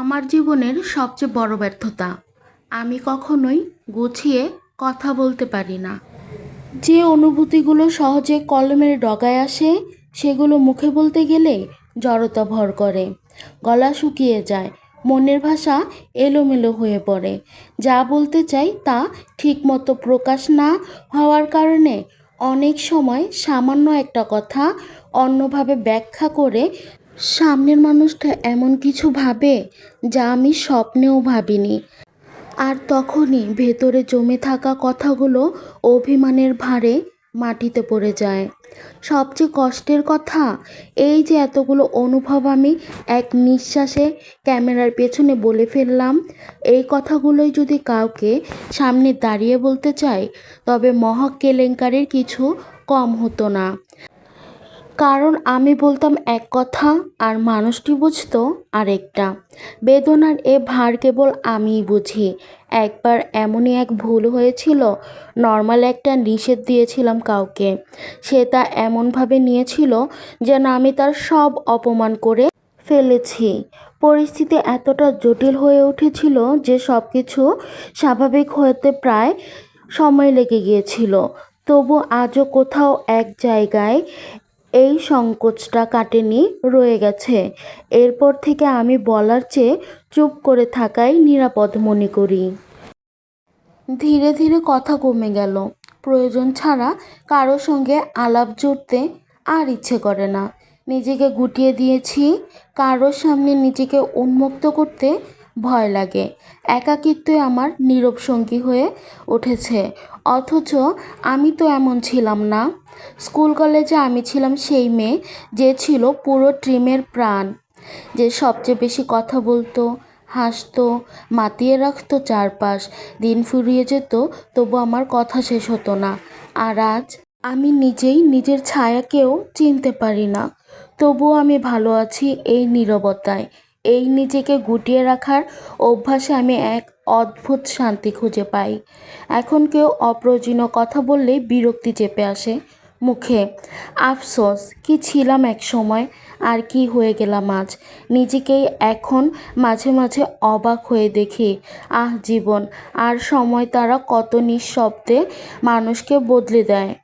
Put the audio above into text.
আমার জীবনের সবচেয়ে বড় ব্যর্থতা। আমি কখনোই গুছিয়ে কথা বলতে পারি না। যে অনুভূতিগুলো সহজে কলমের ডগায় আসে, সেগুলো মুখে বলতে গেলে জড়তা ভর করে। গলা শুকিয়ে যায়, মনের ভাষা এলোমেলো হয়ে পড়ে। যা বলতে চাই তা ঠিকমতো প্রকাশ না হওয়ার কারণে অনেক সময় সামান্য একটা কথা অন্যভাবে ব্যাখ্যা করে সামনের মানুষটা এমন কিছু ভাবে যা আমি স্বপ্নেও ভাবিনি। আর তখনই ভেতরে জমে থাকা কথাগুলো অভিমানের ভারে মাটিতে পড়ে যায়। সবচেয়ে কষ্টের কথা, এই যে এতগুলো অনুভব আমি এক নিঃশ্বাসে ক্যামেরার পেছনে বলে ফেললাম, এই কথাগুলোই যদি কাউকে সামনে দাঁড়িয়ে বলতে চাই তবে মহা কেলেঙ্কারির কিছু কম হতো না। কারণ আমি বলতাম এক কথা আর মানুষটি বুঝতো আরেকটা। বেদনার এ ভার কেবল আমিই বুঝি। একবার এমনই এক ভুল হয়েছিল, নর্মাল একটা নিষেধ দিয়েছিলাম কাউকে। সে তা এমনভাবে নিয়েছিল যেন আমি তার সব অপমান করে ফেলেছি। পরিস্থিতি এতটা জটিল হয়ে উঠেছিল যে সব কিছু স্বাভাবিক হতে প্রায় সময় লেগে গিয়েছিল। তবু আজও কোথাও এক জায়গায় এই সংকোচটা কাটেনি, রয়ে গেছে। এরপর থেকে আমি বলার চেয়ে চুপ করে থাকাই নিরাপদ মনে করি। ধীরে ধীরে কথা কমে গেল। প্রয়োজন ছাড়া কারও সঙ্গে আলাপ জুড়তে আর ইচ্ছে করে না। নিজেকে গুটিয়ে দিয়েছি, কারোর সামনে নিজেকে উন্মুক্ত করতে ভয় লাগে। একাকিত্বই আমার নীরব সঙ্গী হয়ে উঠেছে। অথচ আমি তো এমন ছিলাম না। স্কুল কলেজে আমি ছিলাম সেই মেয়ে যে ছিল পুরো ট্রিমের প্রাণ। যে সবচেয়ে বেশি কথা বলতো, হাসতো, মাতিয়ে রাখতো চারপাশ। দিন ফুরিয়ে যেত, তবু আমার কথা শেষ হতো না। আর আজ আমি নিজেই নিজের ছায়াকেও চিনতে পারি না। তবুও আমি ভালো আছি এই নীরবতায়। এই নিজেকে গুটিয়ে রাখার অভ্যাসে আমি এক অদ্ভুত শান্তি খুঁজে পাই। এখন কেউ অপ্রয়োজনীয় কথা বললেই বিরক্তি চেপে আসে মুখে। আফসোস, কি ছিলাম এক সময়, আর কি হয়ে গেলাম আজ? নিজেকেই এখন মাঝে মাঝে অবাক হয়ে দেখি। আহ, জীবন, আর সময় তারা কত নিঃশব্দে মানুষকে বদলে দেয়।